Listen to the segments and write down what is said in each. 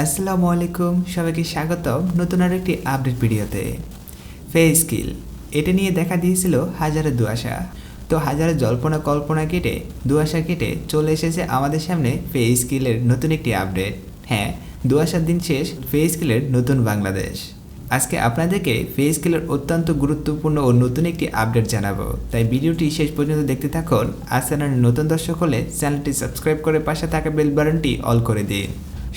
আসসালামু আলাইকুম, সবাইকে স্বাগতম নতুন আর একটি আপডেট ভিডিওতে। ফে স্কিল এটা নিয়ে দেখা দিয়েছিল হাজারো দুয়াশা তো হাজারো জল্পনা কল্পনা কেটে দুয়াশা কেটে চলে এসেছে আমাদের সামনে ফে স্কিলের নতুন একটি আপডেট হ্যাঁ দুয়াশার দিন শেষ ফে স্কিলের নতুন বাংলাদেশ। আজকে আপনাদেরকে ফে স্কিলের অত্যন্ত গুরুত্বপূর্ণ ও নতুন একটি আপডেট জানাব। তাই ভিডিওটি শেষ পর্যন্ত দেখতে থাকুন। আর চ্যানেল নতুন দর্শক হলে চ্যানেলটি সাবস্ক্রাইব করে পাশে থাকা বেল বাটনটি অল করে দিন।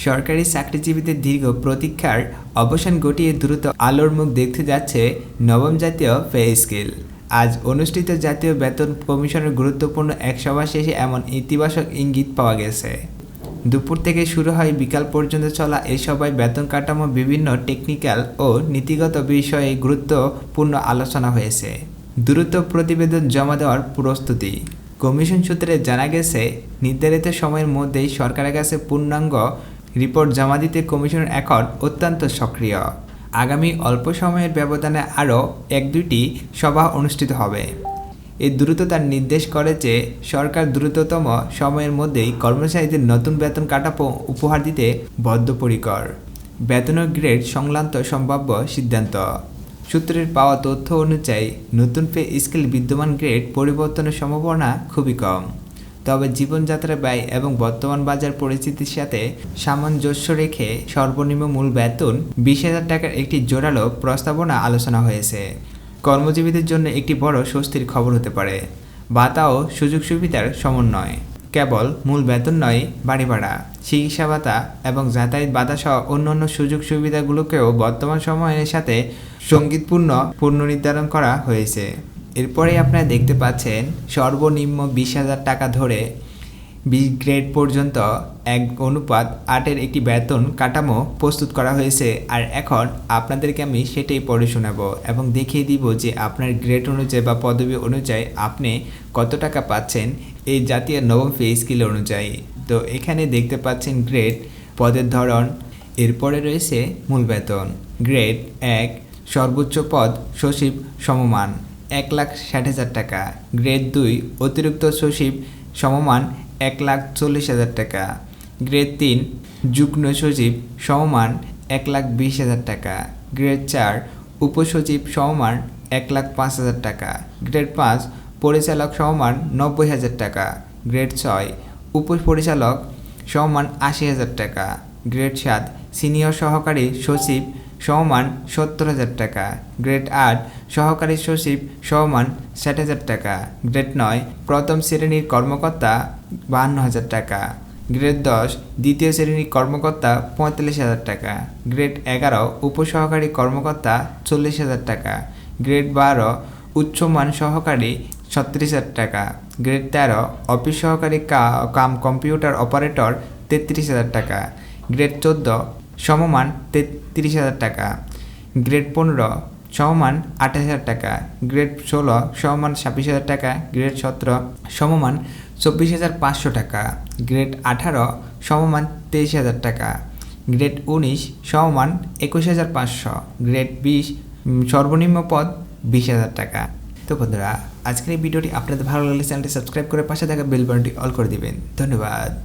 সরকারি চাকরিজীবীদের দীর্ঘ প্রতীক্ষার অবসান ঘটিয়ে দ্রুত আলোর মুখ দেখতে যাচ্ছে নবম জাতীয় পে স্কেল। আজ অনুষ্ঠিত জাতীয় বেতন কমিশনের গুরুত্বপূর্ণ এক সভা শেষে এমন ইতিবাচক ইঙ্গিত পাওয়া গেছে। দুপুর থেকে শুরু হয় বিকাল পর্যন্ত চলা এই সভায় বেতন কাঠামো, বিভিন্ন টেকনিক্যাল ও নীতিগত বিষয়ে গুরুত্বপূর্ণ আলোচনা হয়েছে। দ্রুত প্রতিবেদন জমা দেওয়ার প্রস্তুতি। কমিশন সূত্রে জানা গেছে, নির্ধারিত সময়ের মধ্যেই সরকারের কাছে পূর্ণাঙ্গ রিপোর্ট জমা দিতে কমিশনের এখন অত্যন্ত সক্রিয়। আগামী অল্প সময়ের ব্যবধানে আরও এক দুইটি সভা অনুষ্ঠিত হবে। এই দ্রুততার নির্দেশ করে যে, সরকার দ্রুততম সময়ের মধ্যেই কর্মচারীদের নতুন বেতন কাঠামো উপহার দিতে বদ্ধপরিকর। বেতন গ্রেড সংক্রান্ত সম্ভাব্য সিদ্ধান্ত। সূত্রের পাওয়া তথ্য অনুযায়ী, নতুন পে স্কেল বিদ্যমান গ্রেড পরিবর্তনের সম্ভাবনা খুবই কম। তবে জীবনযাত্রা ব্যয় এবং বর্তমান বাজার পরিস্থিতির সাথে সামঞ্জস্য রেখে সর্বনিম্ন মূল বেতন বিশ হাজার টাকার একটি জোরালো প্রস্তাবনা আলোচনা হয়েছে। কর্মজীবীদের জন্য একটি বড় স্বস্তির খবর হতে পারে। ভাতা ও সুযোগ সুবিধার সমন্বয়। কেবল মূল বেতন নয়, বাড়ি ভাড়া, চিকিৎসা ভাতা এবং যাতায়াত বাধা সহ অন্যান্য সুযোগ সুবিধাগুলোকেও বর্তমান সময়ের সাথে সঙ্গীতপূর্ণ পুনর্নির্ধারণ করা হয়েছে। এরপরে আপনারা দেখতে পাচ্ছেন সর্বনিম্ন বিশ হাজার টাকা ধরে বি গ্রেড পর্যন্ত এক অনুপাত আটের একটি বেতন কাঠামো প্রস্তুত করা হয়েছে। আর এখন আপনাদেরকে আমি সেটাই পড়ে শোনাবো এবং দেখিয়ে দিব যে আপনার গ্রেড অনুযায়ী বা পদবি অনুযায়ী আপনি কত টাকা পাচ্ছেন এই জাতীয় নবম ফে স্কিল অনুযায়ী। তো এখানে দেখতে পাচ্ছেন গ্রেড পদের ধরন, এরপরে রয়েছে মূল বেতন। গ্রেড এক, সর্বোচ্চ পদ সচিব সমমান। এক লাখ ষাট হাজার টাকা গ্রেড দুই অতিরিক্ত সচিব সমমান এক লাখ চল্লিশ হাজার টাকা গ্রেড তিন যুগ্ম সচিব সমমান এক লাখ বিশ হাজার টাকা গ্রেড চার উপসচিব সমমান এক লাখ পাঁচ হাজার টাকা গ্রেড পাঁচ পরিচালক সমমান নব্বই হাজার টাকা গ্রেড ছয় উপপরিচালক সমমান আশি হাজার টাকা গ্রেড সাত সিনিয়র সহকারী সচিব সমমান সত্তর হাজার টাকা। গ্রেড আট, সহকারী সচিব সমমান ষাট হাজার টাকা। গ্রেড নয়, প্রথম শ্রেণির কর্মকর্তা, বাহান্ন হাজার টাকা। গ্রেড দশ, দ্বিতীয় শ্রেণির কর্মকর্তা, পঁয়তাল্লিশ হাজার টাকা। গ্রেড এগারো, উপসহকারী কর্মকর্তা, চল্লিশ হাজার টাকা। গ্রেড বারো, উচ্চমান সহকারী, ছত্রিশ হাজার টাকা। গ্রেড তেরো, অফিস সহকারী কাম কম্পিউটার অপারেটর, তেত্রিশ হাজার টাকা। গ্রেড চোদ্দ সমমান তেত্রিশ হাজার টাকা। গ্রেড পনেরো, সমমান আঠাশ হাজার টাকা। গ্রেড ষোলো, সমমান ছাব্বিশ হাজার টাকা। গ্রেড সতেরো, সমমান চব্বিশ হাজার পাঁচশো টাকা। গ্রেড আঠারো, সমমান তেইশ হাজার টাকা। গ্রেড উনিশ, সমমান একুশ হাজার পাঁচশো। গ্রেড বিশ সর্বনিম্ন পদ বিশ হাজার টাকা। তো বন্ধুরা, আজকের এই ভিডিওটি আপনাদের ভালো লাগলে চ্যানেলটি সাবস্ক্রাইব করে পাশে থাকা বেল বাটনটি অল করে দিবেন। ধন্যবাদ।